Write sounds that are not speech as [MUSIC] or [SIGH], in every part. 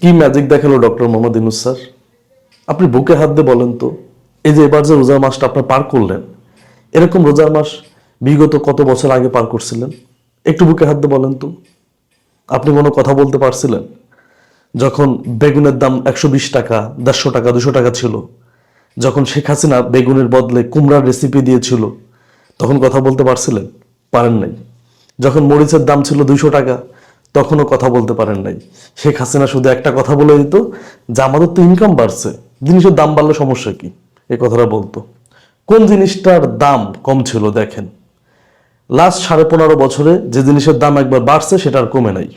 কি ম্যাজিক দেখাল doctor Mohammad Yunus sir? আপনি বুকে হাত দিয়ে বলেন তো, এই যে এবার যে রোজার মাসটা আপনি পার করলেন, এরকম রোজার মাস বিগত কত বছর আগে পার করছিলেন? একটু বুকে হাত দিয়ে বলেন তো। আপনি কোনো কথা বলতে পারছিলেন? যখন বেগুনের দাম একশো বিশ টাকা, দেড়শো টাকা, দুশো টাকা ছিল, যখন শেখ হাসিনা বেগুনের বদলে কুমড়ার রেসিপি দিয়েছিল, তখন কথা বলতে পারছিলেন? পারেন নাই। যখন মরিচের দাম ছিল দুশো টাকা তখনও কথা বলতে পারেন নাই। শেখ হাসিনা শুধু একটা কথা বলে দিত যে আমাদের তো ইনকাম বাড়ছে, জিনিসের দাম বাড়লে সমস্যা কি? এই কথাটা বলতো। কোন জিনিসটার দাম কম ছিল দেখেন লাস্ট সাড়ে পনেরো বছরে যে জিনিসের দাম একবার বাড়ছে সেটা আর কমে নাই।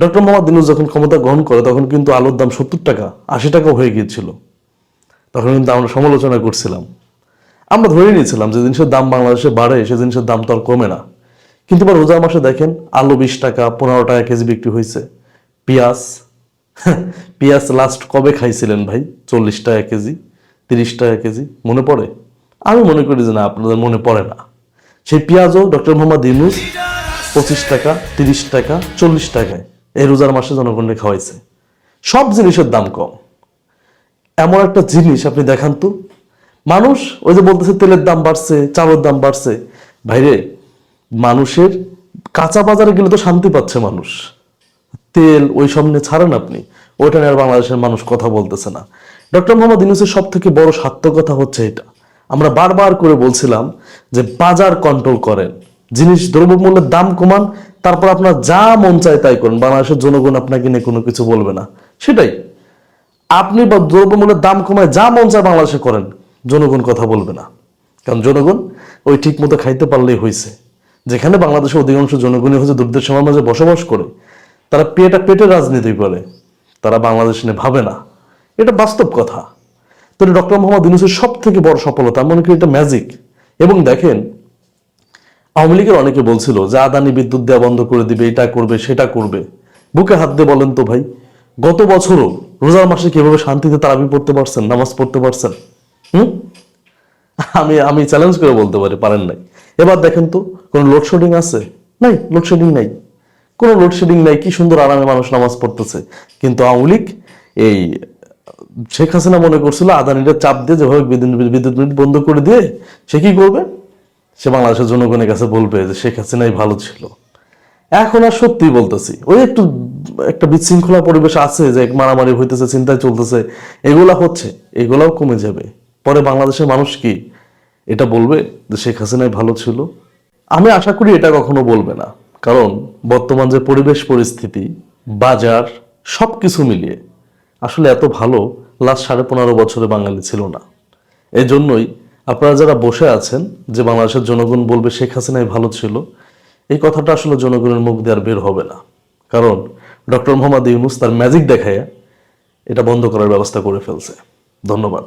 ডক্টর মোহাম্মদ দিনুস যখন ক্ষমতা গ্রহণ করে, তখন কিন্তু আলুর দাম সত্তর টাকা, আশি টাকাও হয়ে গিয়েছিল। তখন কিন্তু আমরা সমালোচনা করছিলাম। আমরা ধরে নিয়েছিলাম যে জিনিসের দাম বাংলাদেশে বাড়ে, সে জিনিসের দাম তো আর কমে না। কিন্তু এবার রোজার মাসে দেখেন আলু বিশ টাকা, পনেরো টাকা কেজি বিক্রি হয়েছে। পেঁয়াজ [LAUGHS] পেঁয়াজ লাস্ট কবে খাইছিলেন ভাই? চল্লিশ টাকা কেজি, তিরিশ টাকা কেজি, মনে পড়ে? আমি মনে করি যে না, আপনাদের মনে পড়ে না। সেই পেঁয়াজও ডক্টর মোহাম্মদ ইউনুস পঁচিশ টাকা, তিরিশ টাকা, চল্লিশ টাকায় এই রোজার মাসে জনগণকে খাওয়াইছে। সব জিনিসের দাম কম। এমন একটা জিনিস আপনি দেখান তো। মানুষ ওই যে বলতেছে তেলের দাম বাড়ছে, চালের দাম বাড়ছে। ভাইরে মানুষের কাঁচা বাজারে গেলে তো শান্তি পাচ্ছে মানুষ। তেল, ওই সব নিয়ে ছাড়েন আপনি। ওইটা নিয়ে আর বাংলাদেশের মানুষ কথা বলতেছে না। ডক্টর মোহাম্মদ ইউনুসের সব থেকে বড় সার্থকতা হচ্ছে এটা। আমরা বারবার করে বলছিলাম যে বাজার কন্ট্রোল করেন। জিনিস দ্রব্যমূল্যের দাম কমান, তারপর আপনার যা মন চায় তাই করেন। বাংলাদেশের জনগণ আপনাকে নিয়ে কোনো কিছু বলবে না। সেটাই। আপনি বা দ্রব্যমূল্যের দাম কমায় যা মন চায় বাংলাদেশে করেন। জনগণ কথা বলবে না। কারণ জনগণ ওই ঠিক মতো খাইতে পারলেই হয়েছে যেখানে বাংলাদেশের অধিকাংশ জনগণই হচ্ছে দুর্দের মাঝে বসবাস করে, তারা পেটা পেটে রাজনীতি করে, তারা বাংলাদেশ নিয়ে ভাবে না। এটা বাস্তব কথা। তো ডক্টর মোহাম্মদ ইউনুসের সব থেকে বড় সফলতা মনে করি এটা ম্যাজিক এবং দেখেন, আওয়ামী লীগের অনেকে বলছিল যে আদানি বিদ্যুৎ দেওয়া বন্ধ করে দিবে, এটা করবে, সেটা করবে। বুকে হাত দিয়ে বলেন তো ভাই, গত বছরও রোজার মাসে কীভাবে শান্তিতে তারাবি পড়তে পারছেন, নামাজ পড়তে পারছেন? হুম? আমি আমি চ্যালেঞ্জ করে বলতে পারি, পারেন নাই। এবার দেখেন তো, কোনো লোডশেডিং আছে? নাই লোডশেডিং নাই। কোনো লোডশেডিং নাই, কি সুন্দর আরামে মানুষ নামাজ পড়তেছে। কিন্তু আওয়ামী এই, শেখ হাসিনা মনে করছিল আদানিটা চাপ দিয়ে যেভাবে বিদ্যুৎ বিদ্যুৎ বন্ধ করে দিয়ে সে কি করবে? সে বাংলাদেশের জনগণের কাছে বলবে যে শেখ হাসিনাই ভালো ছিল। এখন আর সত্যি বলতেছি, ওই একটু একটা বিশৃঙ্খলা পরিবেশ আছে যে মারামারি হইতেছে, চিন্তায় চলতেছে, এগুলা হচ্ছে, এগুলাও কমে যাবে। পরে বাংলাদেশের মানুষ কি এটা বলবে যে শেখ হাসিনাই ভালো ছিল। আমি আশা করি এটা কখনো বলবে না। কারণ বর্তমান যে পরিবেশ পরিস্থিতি, বাজার সব কিছু মিলিয়ে আসলে এত ভালো লাস্ট সাড়ে পনেরো বছরে বাঙালি ছিল না। এই জন্যই আপনারা যারা বসে আছেন যে বাংলাদেশের জনগণ বলবে শেখ হাসিনাই ভালো ছিল, এই কথাটা আসলে জনগণের মুখ দিয়ে আর বের হবে না। কারণ ডক্টর মোহাম্মদ ইউনুস তার ম্যাজিক দেখায় এটা বন্ধ করার ব্যবস্থা করে ফেলছে। ধন্যবাদ।